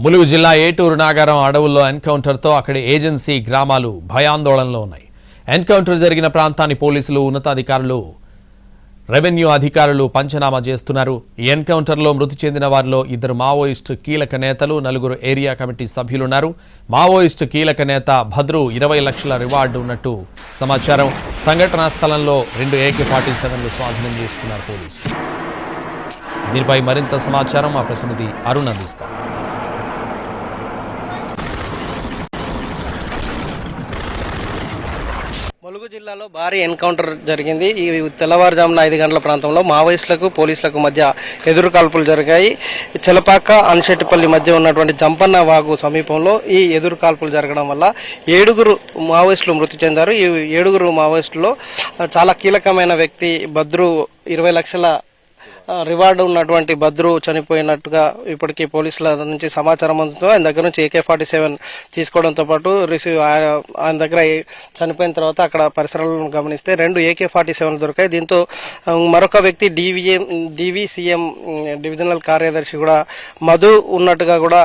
ములుగు జిల్లా ఏటూరు నాగారం అడవుల్లో ఎన్కౌంటర్తో అక్కడి ఏజెన్సీ గ్రామాలు భయాందోళనలో ఉన్నాయి. ఎన్కౌంటర్ జరిగిన ప్రాంతాన్ని పోలీసులు ఉన్నతాధికారులు రెవెన్యూ అధికారులు పంచనామా చేస్తున్నారు. ఈ ఎన్కౌంటర్లో మృతి చెందిన వారిలో ఇద్దరు మావోయిస్టు కీలక నేతలు నలుగురు ఏరియా కమిటీ సభ్యులున్నారు. మావోయిస్టు కీలక నేత భద్రు ఇరవై లక్షల రివార్డు ఉన్నట్టు సమాచారం. సంఘటనా స్థలంలో రెండు ఏకే ఫార్టీ సెవెన్లు స్వాధీనం చేసుకున్నారు పోలీసులు. దీనిపై మరింత సమాచారం మా ప్రతినిధి అరుణ్ అందిస్తారు. ములుగు జిల్లాలో భారీ ఎన్కౌంటర్ జరిగింది. ఈ తెల్లవారుజామున ఐదు గంటల ప్రాంతంలో మావోయిస్టులకు పోలీసులకు మధ్య ఎదురు కాల్పులు జరిగాయి. చెలపాక అన్షెట్టిపల్లి మధ్య ఉన్నటువంటి జంపన్న వాగు సమీపంలో ఈ ఎదురు కాల్పులు జరగడం వల్ల ఏడుగురు మావోయిస్టులు మృతి చెందారు. ఈ ఏడుగురు మావోయిస్టులో చాలా కీలకమైన వ్యక్తి భద్రు ఇరవై లక్షల రివార్డ్ ఉన్నటువంటి భద్రు చనిపోయినట్టుగా ఇప్పటికీ పోలీసుల నుంచి సమాచారం అందుతుంది. ఆయన దగ్గర నుంచి ఏకే ఫార్టీ సెవెన్ తీసుకోవడంతో పాటు రిసీవ్ ఆయన ఆయన దగ్గర చనిపోయిన తర్వాత అక్కడ పరిసరాలను గమనిస్తే రెండు ఏకే ఫార్టీ సెవెన్ దొరికాయి. దీంతో మరొక వ్యక్తి డివిఎం డివిసిఎం డివిజనల్ కార్యదర్శి కూడా మధు ఉన్నట్టుగా కూడా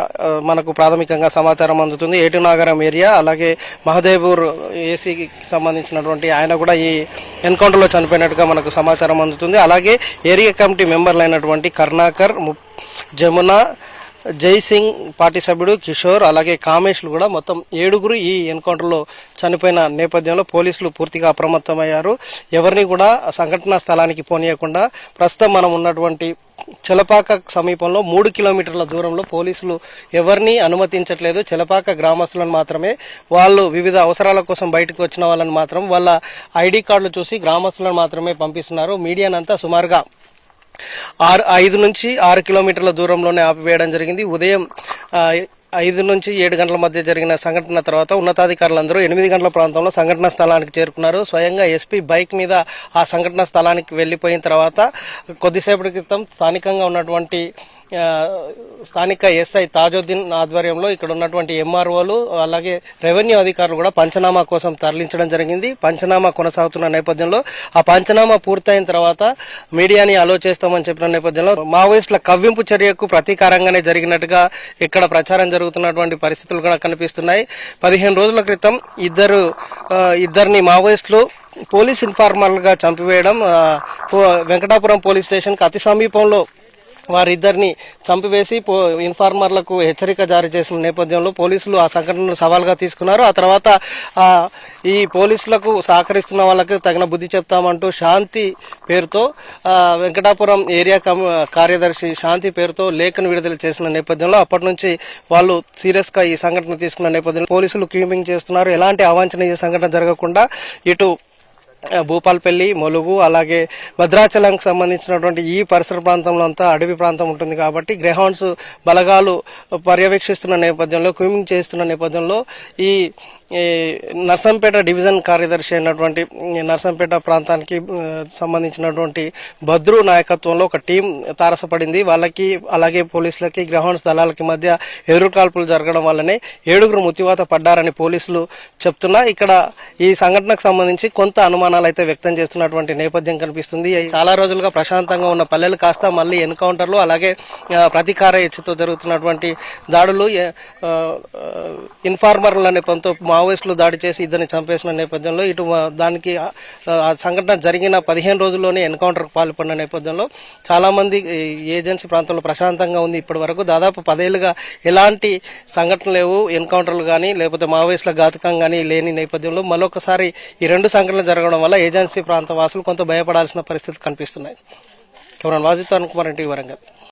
మనకు ప్రాథమికంగా సమాచారం అందుతుంది. ఏటు నాగరం ఏరియా అలాగే మహదేవ్పూర్ ఏసీకి సంబంధించినటువంటి ఆయన కూడా ఈ ఎన్కౌంటర్లో చనిపోయినట్టుగా మనకు సమాచారం అందుతుంది. అలాగే ఏరియా కమిటీ మెంబర్లు అయినటువంటి కర్ణాకర్ ము- జమున జై సింగ్ పార్టీ సభ్యుడు కిషోర్ అలాగే కామేష్లు కూడా మొత్తం ఏడుగురు ఈ ఎన్కౌంటర్లో చనిపోయిన నేపథ్యంలో పోలీసులు పూర్తిగా అప్రమత్తమయ్యారు. ఎవరిని కూడా సంఘటనా స్థలానికి పోనీయకుండా ప్రస్తుతం మనం ఉన్నటువంటి చెలపాక సమీపంలో మూడు కిలోమీటర్ల దూరంలో పోలీసులు ఎవరిని అనుమతించట్లేదు. చెలపాక గ్రామస్తులను మాత్రమే. వాళ్ళు వివిధ అవసరాల కోసం బయటకు వచ్చిన వాళ్ళని మాత్రం వాళ్ళ ఐడి కార్డులు చూసి గ్రామస్తులను మాత్రమే పంపిస్తున్నారు. మీడియానంతా సుమారుగా ఆరు ఐదు నుంచి ఆరు కిలోమీటర్ల దూరంలోనే ఆపివేయడం జరిగింది. ఉదయం ఐదు నుంచి ఏడు గంటల మధ్య జరిగిన సంఘటన తర్వాత ఉన్నతాధికారులందరూ ఎనిమిది గంటల ప్రాంతంలో సంఘటన స్థలానికి చేరుకున్నారు. స్వయంగా ఎస్పీ బైక్ మీద ఆ సంఘటన స్థలానికి వెళ్ళిపోయిన తర్వాత కొద్దిసేపటి క్రితం స్థానికంగా ఉన్నటువంటి స్థానిక ఎస్ఐ తాజుద్దీన్ ఆధ్వర్యంలో ఇక్కడ ఉన్నటువంటి ఎంఆర్ఓలు అలాగే రెవెన్యూ అధికారులు కూడా పంచనామా కోసం తరలించడం జరిగింది. పంచనామా కొనసాగుతున్న నేపథ్యంలో ఆ పంచనామా పూర్తయిన తర్వాత మీడియాని అలో చేస్తామని చెప్పిన నేపథ్యంలో మావోయిస్టుల కవ్వింపు చర్యకు ప్రతీకారంగానే జరిగినట్టుగా ఇక్కడ ప్రచారం జరుగుతున్నటువంటి పరిస్థితులు కూడా కనిపిస్తున్నాయి. పదిహేను రోజుల క్రితం ఇద్దరు ఇద్దరిని మావోయిస్టులు పోలీస్ ఇన్ఫార్మర్లుగా చంపివేయడం వెంకటాపురం పోలీస్ స్టేషన్కి అతి సమీపంలో వారిద్దరిని చంపివేసి పో ఇన్ఫార్మర్లకు హెచ్చరిక జారీ చేసిన నేపథ్యంలో పోలీసులు ఆ సంఘటనను సవాల్గా తీసుకున్నారు. ఆ తర్వాత ఈ పోలీసులకు సహకరిస్తున్న వాళ్ళకి తగిన బుద్ధి చెప్తామంటూ శాంతి పేరుతో వెంకటాపురం ఏరియా కార్యదర్శి శాంతి పేరుతో లేఖను విడుదల చేసిన నేపథ్యంలో అప్పటి నుంచి వాళ్ళు సీరియస్గా ఈ సంఘటన తీసుకున్న నేపథ్యంలో పోలీసులు క్యూమింగ్ చేస్తున్నారు. ఎలాంటి అవాంఛనీయ సంఘటన జరగకుండా ఇటు భూపాల్పల్లి మొలుగు అలాగే భద్రాచలంకి సంబంధించినటువంటి ఈ పరిసర ప్రాంతంలో అంతా అడవి ప్రాంతం ఉంటుంది కాబట్టి గ్రహౌండ్స్ బలగాలు పర్యవేక్షిస్తున్న నేపథ్యంలో క్యూమింగ్ చేస్తున్న నేపథ్యంలో ఈ నర్సంపేట డివిజన్ కార్యదర్శి అయినటువంటి నర్సంపేట ప్రాంతానికి సంబంధించినటువంటి భద్రు నాయకత్వంలో ఒక టీం తారసపడింది. వాళ్ళకి అలాగే పోలీసులకి గ్రహౌండ్స్ దళాలకి మధ్య ఎదురుకాల్పులు జరగడం వల్లనే ఏడుగురు మృతివాత పడ్డారని పోలీసులు చెప్తున్నా. ఇక్కడ ఈ సంఘటనకు సంబంధించి కొంత అనుమానం అనుమానాలు అయితే వ్యక్తం చేస్తున్నటువంటి నేపథ్యం కనిపిస్తుంది. చాలా రోజులుగా ప్రశాంతంగా ఉన్న పల్లెలు కాస్త మళ్ళీ ఎన్కౌంటర్లు అలాగే ప్రతీకార హెచ్చుతో జరుగుతున్నటువంటి దాడులు ఇన్ఫార్మర్ల నేపథ్యంతో మావోయిస్టులు దాడి చేసి ఇద్దరిని చంపేసిన నేపథ్యంలో ఇటు దానికి ఆ సంఘటన జరిగిన పదిహేను రోజుల్లోనే ఎన్కౌంటర్కు పాల్పడిన నేపథ్యంలో చాలామంది ఏజెన్సీ ప్రాంతంలో ప్రశాంతంగా ఉంది ఇప్పటి వరకు దాదాపు పదేళ్ళుగా ఎలాంటి సంఘటనలు లేవు ఎన్కౌంటర్లు కానీ లేకపోతే మావోయిస్టుల ఘాతకం కానీ లేని నేపథ్యంలో మరొకసారి ఈ రెండు సంఘటనలు జరగడం వల్ల ఏజెన్సీ ప్రాంత వాసులు కొంత భయపడాల్సిన పరిస్థితులు కనిపిస్తున్నాయి. కెమెరాన్ వాజిత్ కుమార్ ఇంటి వరంగల్.